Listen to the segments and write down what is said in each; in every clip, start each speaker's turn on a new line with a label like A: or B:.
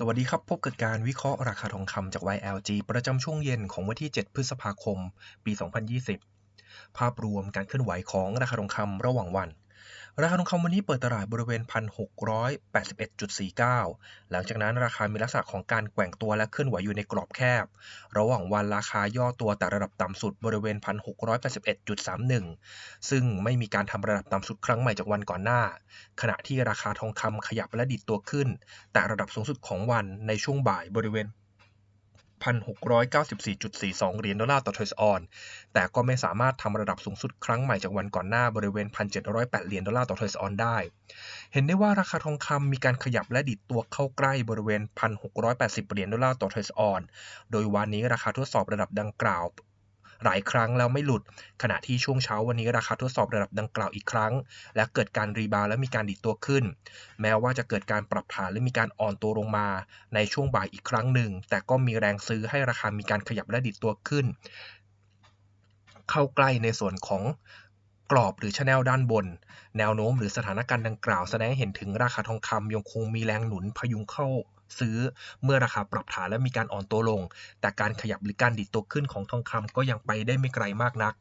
A: สวัสดีครับ พบกับการวิเคราะห์ราคาทองคำจาก YLG ประจำช่วงเย็นของวันที่ 7 พฤษภาคม ปี 2020 ภาพรวมการเคลื่อนไหวของราคาทองคำระหว่างวัน ราคาทองคำวันนี้เปิดตลาดบริเวณ 1,681.49 หลังจากนั้นราคามีลักษณะของการแกว่งตัวและเคลื่อนไหวอยู่ในกรอบแคบ ระหว่างวันราคาย่อตัวแต่ระดับต่ำสุดบริเวณ 1,681.31 ซึ่งไม่มีการทำระดับต่ำสุดครั้งใหม่จากวันก่อนหน้า ขณะที่ราคาทองคำขยับและดิดตัวขึ้น แต่ระดับสูงสุดของวันในช่วงบ่ายบริเวณ 1,694.42 เหรียญดอลลาร์ต่อทรัสออน แต่ก็ไม่สามารถทำระดับสูงสุดครั้งใหม่จากวันก่อนหน้าบริเวณ 1,708 เหรียญดอลลาร์ต่อทรัสออนได้ เห็นได้ว่าราคาทองคำมีการขยับและดิดตัวเข้าใกล้บริเวณ 1,680 เหรียญดอลลาร์ต่อทรัสออน โดยวันนี้ราคาทดสอบระดับดังกล่าว หลายครั้งแล้วไม่หลุด ขณะที่ช่วงเช้าวันนี้ราคาทดสอบระดับดังกล่าวอีกครั้ง และเกิดการรีบาวและมีการดิดตัวขึ้น แม้ว่าจะเกิดการปรับฐานและมีการอ่อนตัวลงมา ในช่วงบ่ายอีกครั้งหนึ่ง แต่ก็มีแรงซื้อให้ราคามีการขยับและดิดตัวขึ้น เข้าใกล้ในส่วนของกรอบหรือชแนลด้านบน แนวโน้มหรือสถานการณ์ดังกล่าวแสดงให้เห็นถึงราคาทองคำยังคงมีแรงหนุนพยุงเข้า ซื้อเมื่อราคาปรับฐานและมีการอ่อนตัวลง แต่การขยับหรือการดิดตัวขึ้นของทองคำก็ยังไปได้ไม่ไกลมากนัก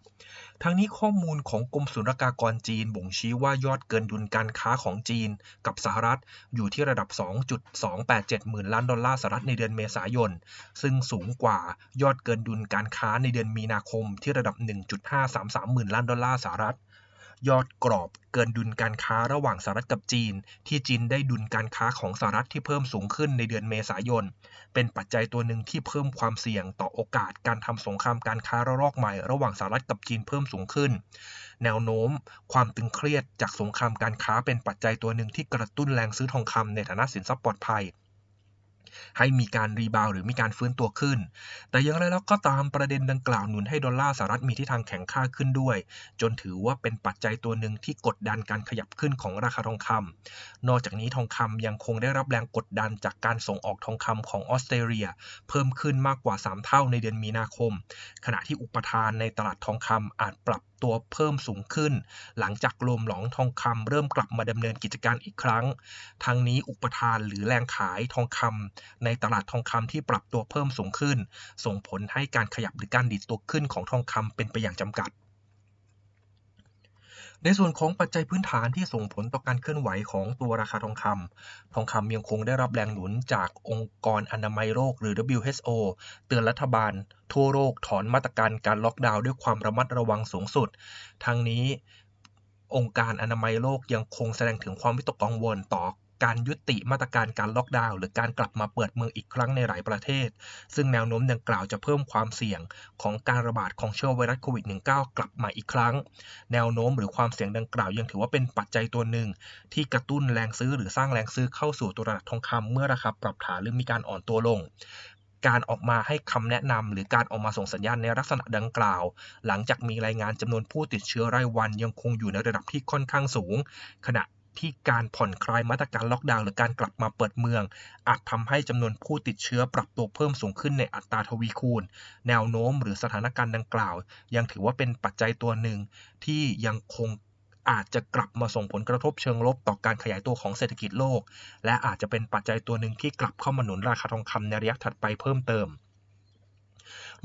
A: ทั้งนี้ข้อมูลของกรมศุลกากรจีนบ่งชี้ว่ายอดเกินดุลการค้าของจีน กับสหรัฐอยู่ที่ระดับ 2.287 หมื่นล้านดอลลาร์สหรัฐในเดือนเมษายน ซึ่งสูงกว่ายอดเกินดุลการค้าในเดือนมีนาคมที่ระดับ 1.533 หมื่นล้านดอลลาร์สหรัฐ ยอดกรอบเกินดุลการค้าระหว่างสหรัฐกับจีน ที่จีนได้ดุลการค้าของสหรัฐที่เพิ่มสูงขึ้นในเดือนเมษายน เป็นปัจจัยตัวหนึ่งที่เพิ่มความเสี่ยงต่อโอกาสการทำสงครามการค้าระลอกใหม่ระหว่างสหรัฐกับจีนเพิ่มสูงขึ้น แนวโน้ม ความตึงเครียดจากสงครามการค้าเป็นปัจจัยตัวหนึ่งที่กระตุ้นแรงซื้อทองคำในฐานะสินทรัพย์ปลอดภัย ให้มีการรีบาวหรือมีการฟื้นตัวขึ้น แต่อย่างไรแล้วก็ตามประเด็นดังกล่าวหนุนให้ดอลลาร์สหรัฐมีทิศทางแข็งค่าขึ้นด้วย จนถือว่าเป็นปัจจัยตัวหนึ่งที่กดดันการขยับขึ้นของราคาทองคำนอกจากนี้ทองคำยังคงได้รับแรงกดดันจากการส่งออกทองคำของออสเตรเลีย เพิ่มขึ้นมากกว่า 3 เท่าในเดือนมีนาคม ขณะที่อุปทานในตลาดทองคำอาจปรับตัวเพิ่มสูงขึ้น หลังจากลมหลองทองคำเริ่มกลับมาดำเนินกิจการอีกครั้ง ทั้งนี้อุปทานหรือแรงขายทองคำในตลาดทองคำที่ปรับตัวเพิ่มสูงขึ้น ส่งผลให้การขยับหรือการดิดตัวขึ้นของทองคำเป็นไปอย่างจำกัด ในส่วนของปัจจัยพื้นฐานที่ส่งผลต่อการเคลื่อนไหวของตัวราคาทองคำทองคำยังคงได้รับแรงหนุนจากองค์กรอนามัยโลกหรือ WHO เตือนรัฐบาล ทั่วโลกถอนมาตรการการล็อกดาวน์ด้วยความระมัดระวังสูงสุด ทั้งนี้องค์การอนามัยโลกยังคงแสดงถึงความวิตกกังวลต่อ การยุติมาตรการการล็อกดาวน์หรือการกลับมาเปิดเมืองอีกครั้งในหลายประเทศ ซึ่งแนวโน้มดังกล่าวจะเพิ่มความเสี่ยงของการระบาดของเชื้อไวรัสโควิด -19 กลับมาอีกครั้ง แนวโน้มหรือความเสี่ยงดังกล่าวยังถือว่าเป็นปัจจัยตัวหนึ่ง ที่กระตุ้นแรงซื้อหรือสร้างแรงซื้อเข้าสู่ตัวตลาดทองคำเมื่อราคาปรับฐานหรือมีการอ่อนตัวลงการออกมาให้คำแนะนำหรือการออกมาส่งสัญญาณในลักษณะดังกล่าว หลังจากมีรายงานจำนวนผู้ติดเชื้อรายวันยังคงอยู่ในระดับที่ค่อนข้างสูง ขณะ ที่การผ่อนคลายมาตรการล็อกดาวน์หรือการกลับมาเปิดเมือง อาจทำให้จำนวนผู้ติดเชื้อปรับตัวเพิ่มสูงขึ้นในอัตราทวีคูณ แนวโน้มหรือสถานการณ์ดังกล่าว ยังถือว่าเป็นปัจจัยตัวหนึ่งที่ยังคงอาจจะกลับมาส่งผลกระทบเชิงลบต่อการขยายตัวของเศรษฐกิจโลก และอาจจะเป็นปัจจัยตัวหนึ่งที่กลับเข้ามาหนุนราคาทองคำในระยะถัดไปเพิ่มเติม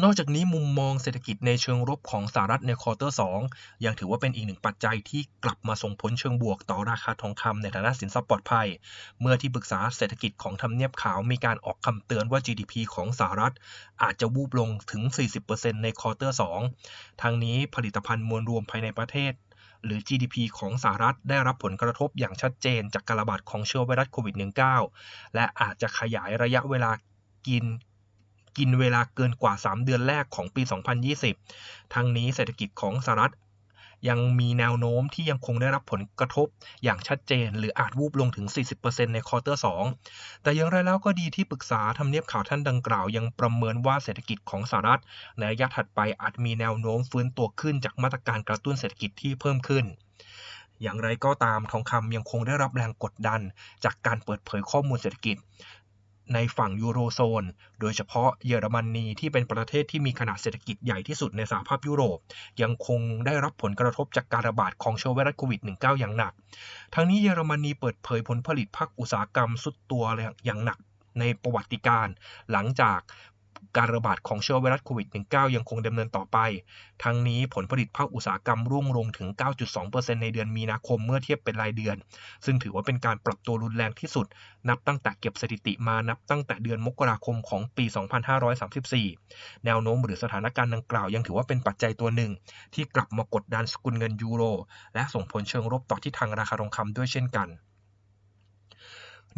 A: นอกจากนี้มุมมองเศรษฐกิจในเชิงลบของสหรัฐในควอเตอร์2ยังถือว่าเป็นอีกหนึ่งปัจจัยที่กลับมาส่งผลเชิงบวกต่อราคาทองคำในฐานะสินทรัพย์ปลอดภัย เมื่อที่ปรึกษาเศรษฐกิจของทำเนียบขาวมีการออกคำเตือนว่า GDP ของสหรัฐ อาจจะวูบลงถึง 40%ในควอเตอร์2ทางนี้ผลิตภัณฑ์มวลรวมภายในประเทศหรือ GDP ของสหรัฐได้รับผลกระทบอย่างชัดเจนจากการระบาดของเชื้อไวรัสโควิด -19 และอาจจะขยายระยะเวลากิน กินเวลาเกินกว่า 3 เดือนแรกของปี 2020 ทั้งนี้เศรษฐกิจของสหรัฐยังมีแนวโน้มที่ยังคงได้รับผลกระทบอย่างชัดเจน หรืออาจวูบลงถึง 40%ในควอเตอร์ 2 แต่อย่างไรแล้วก็ดีที่ปรึกษาทำเนียบข่าวท่านดังกล่าว ยังประเมินว่าเศรษฐกิจของสหรัฐ ในระยะถัดไปอาจมีแนวโน้มฟื้นตัวขึ้นจากมาตรการกระตุ้นเศรษฐกิจที่เพิ่มขึ้นอย่างไรก็ตามทองคำยังคงได้รับแรงกดดัน จากการเปิดเผยข้อมูลเศรษฐกิจ ในฝั่งยูโรโซน โดยเฉพาะเยอรมนีที่เป็นประเทศที่มีขนาดเศรษฐกิจใหญ่ที่สุดในสหภาพยุโรป ยังคงได้รับผลกระทบจากการระบาดของเชื้อไวรัสโควิด -19 อย่างหนัก ทั้งนี้เยอรมนีเปิดเผยผลผลิตภาคอุตสาหกรรมสุดตัวอย่างหนักในประวัติการ์หลังจาก การระบาดของเชื้อไวรัสโควิด -19 ยังคงดำเนินต่อไป ทั้งนี้ผลผลิตภาคอุตสาหกรรมร่วงลงถึง 9.2%ในเดือนมีนาคมเมื่อเทียบเป็นรายเดือน ซึ่งถือว่าเป็นการปรับตัวรุนแรงที่สุด นับตั้งแต่เก็บสถิติมานับตั้งแต่เดือนมกราคมของปี 2534 แนวโน้มหรือสถานการณ์ดังกล่าวยังถือว่าเป็นปัจจัยตัวหนึ่ง ที่กลับมากดดันสกุลเงินยูโร และส่งผลเชิงลบต่อทิศทางราคาทองคำด้วยเช่นกัน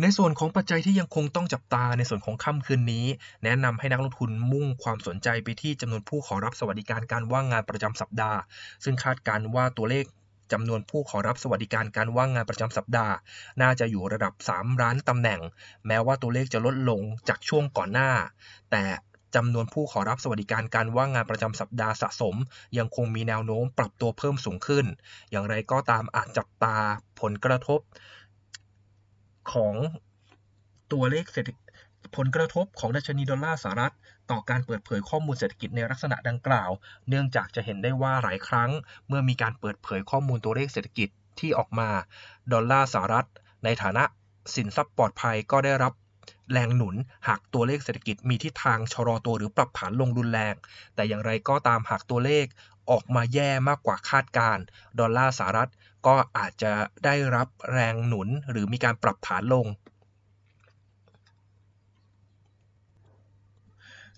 A: ในส่วนของปัจจัยที่ยังคงต้องจับตาในส่วนของค่ำคืนนี้ แนะนำให้นักลงทุนมุ่งความสนใจไปที่จำนวนผู้ขอรับสวัสดิการการว่างงานประจำสัปดาห์ ซึ่งคาดการณ์ว่าตัวเลขจำนวนผู้ขอรับสวัสดิการการว่างงานประจำสัปดาห์ น่าจะอยู่ระดับ 3 ล้านตำแหน่ง แม้ว่าตัวเลขจะลดลงจากช่วงก่อนหน้า แต่จำนวนผู้ขอรับสวัสดิการการว่างงานประจำสัปดาห์สะสม ยังคงมีแนวโน้มปรับตัวเพิ่มสูงขึ้น อย่างไรก็ตามอาจจับตาผลกระทบ ของตัวเลขเศรษฐกิจผลกระทบของดัชนีดอลลาร์สหรัฐ ต่อการเปิดเผยข้อมูลเศรษฐกิจในลักษณะดังกล่าว เนื่องจากจะเห็นได้ว่าหลายครั้ง เมื่อมีการเปิดเผยข้อมูลตัวเลขเศรษฐกิจที่ออกมา ดอลลาร์สหรัฐ ในฐานะสินทรัพย์ปลอดภัยก็ได้รับแรงหนุนหากตัวเลขเศรษฐกิจมีทิศทางชะลอตัวหรือปรับผันลงรุนแรง แต่อย่างไรก็ตามหากตัวเลข ออกมาแย่มากกว่าคาดการ์ดอลลาร์สหรัฐก็อาจจะได้รับแรงหนุนหรือมีการปรับฐานลง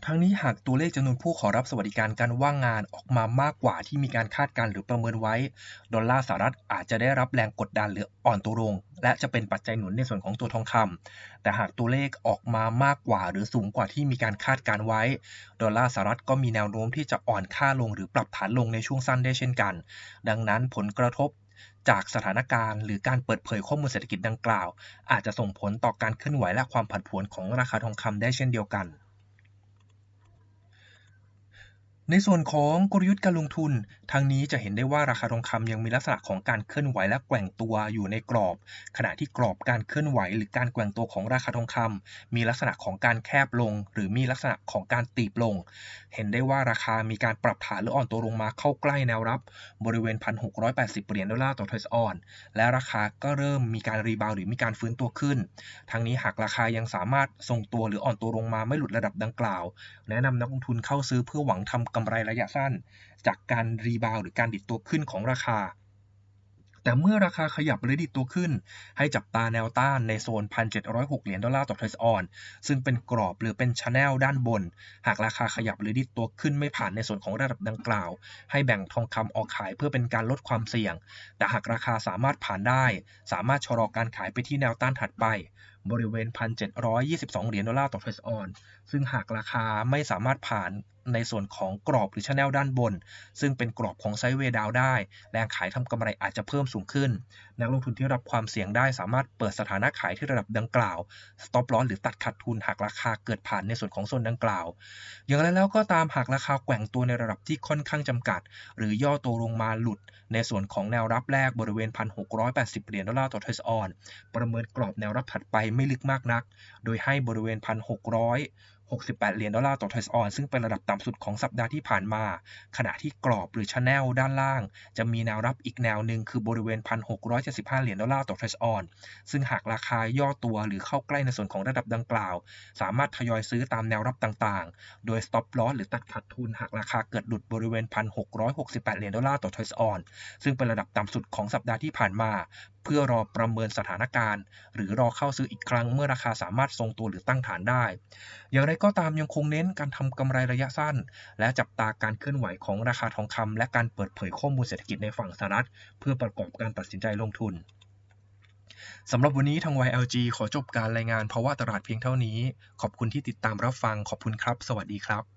A: ทั้งนี้หากตัวเลขจำนวนผู้ขอรับสวัสดิการการว่างงานออกมามากกว่าที่มีการคาดการหรือประเมินไว้ ดอลลาร์สหรัฐอาจจะได้รับแรงกดดันหรืออ่อนตัวลง และจะเป็นปัจจัยหนุนในส่วนของตัวทองคำแต่หากตัวเลขออกมามากกว่าหรือสูงกว่าที่มีการคาดการไว้ ดอลลาร์สหรัฐก็มีแนวโน้มที่จะอ่อนค่าลงหรือปรับฐานลงในช่วงสั้นได้เช่นกัน ดังนั้นผลกระทบจากสถานการณ์หรือการเปิดเผยข้อมูลเศรษฐกิจดังกล่าว อาจจะส่งผลต่อการเคลื่อนไหวและความผันผวนของราคาทองคำได้เช่นเดียวกัน ในส่วนของกลยุทธ์การลงทุน ทางนี้จะเห็นได้ว่าราคาทองคำยังมีลักษณะของการเคลื่อนไหวและแกว่งตัวอยู่ในกรอบ ขณะที่กรอบการเคลื่อนไหว หรือการแกว่งตัวของราคาทองคำมีลักษณะของการแคบลง หรือมีลักษณะของการตีบลง เห็นได้ว่าราคามีการปรับฐานหรืออ่อนตัวลงมาเข้าใกล้แนวรับ บริเวณ 1,680 เหรียญดอลลาร์ต่อทรัสออน และราคาก็เริ่มมีการรีบาวหรือมีการฟื้นตัวขึ้นทั้งนี้หากราคายังสามารถทรงตัวหรืออ่อนตัวลงมาไม่หลุดระดับดังกล่าว แนะนำนักลงทุนเข้าซื้อเพื่อหวังทำกำไรระยะสั้น จากการรีบาวหรือการดิดตัวขึ้นของราคา แต่เมื่อราคาขยับหรือดิดตัวขึ้น ให้จับตาแนวต้านในโซน 1,706 เหรียญดอลลาร์ต่อเทสออน ซึ่งเป็นกรอบหรือเป็นชแนลด้านบน หากราคาขยับหรือดิดตัวขึ้นไม่ผ่านในส่วนของระดับดังกล่าว ให้แบ่งทองคำออกขายเพื่อเป็นการลดความเสี่ยง แต่หากราคาสามารถผ่านได้ สามารถชะลอการขายไปที่แนวต้านถัดไป บริเวณ 1,722 เหรียญดอลลาร์ต่อทรัสออน ซึ่งหากราคาไม่สามารถผ่านในส่วนของกรอบหรือชแนลด้านบน ซึ่งเป็นกรอบของไซด์เวดาวได้ แรงขายทำกำไรอาจจะเพิ่มสูงขึ้น นักลงทุนที่รับความเสี่ยงได้สามารถเปิดสถานะขายที่ระดับดังกล่าว stop loss หรือตัดขาดทุนหากราคาเกิดผ่านในส่วนของโซนดังกล่าว อย่างไรแล้วก็ตามหากราคาแกว่งตัวในระดับที่ค่อนข้างจำกัด หรือย่อตัวลงมาหลุด ในส่วนของแนวรับแรกบริเวณ 1,680 เหรียญดอลลาร์ต่อทรัสออนประเมินกรอบแนวรับถัดไปไม่ลึกมากนัก โดยให้บริเวณ 1,600 68 เหรียญดอลลาร์ต่อทรัสออนซึ่งเป็นระดับต่ำสุดของสัปดาห์ที่ผ่านมา ขณะที่กรอบหรือชแนลด้านล่าง จะมีแนวรับอีกแนวหนึ่งคือบริเวณ 1,675 เหรียญดอลลาร์ต่อทรัสออนซึ่งหากราคาย่อตัวหรือเข้าใกล้ในส่วนของระดับดังกล่าว สามารถทยอยซื้อตามแนวรับต่างๆ โดย stop loss หรือตัดขาดทุนหากราคาเกิดหลุดบริเวณ 1,668 เหรียญดอลลาร์ต่อทรัสออนซึ่งเป็นระดับต่ำสุดของสัปดาห์ที่ผ่านมา เพื่อรอประเมินสถานการณ์ หรือรอเข้าซื้ออีกครั้งเมื่อราคาสามารถทรงตัวหรือตั้งฐานได้ อย่างไรก็ตามยังคงเน้นการทำกำไรระยะสั้น และจับตาการเคลื่อนไหวของราคาทองคำและการเปิดเผยข้อมูลเศรษฐกิจในฝั่งสหรัฐ เพื่อประกอบการตัดสินใจลงทุนสำหรับวันนี้ทาง YLG ขอจบการรายงานภาวะตลาดเพียงเท่านี้ ขอบคุณที่ติดตามรับฟังขอบคุณครับ สวัสดีครับ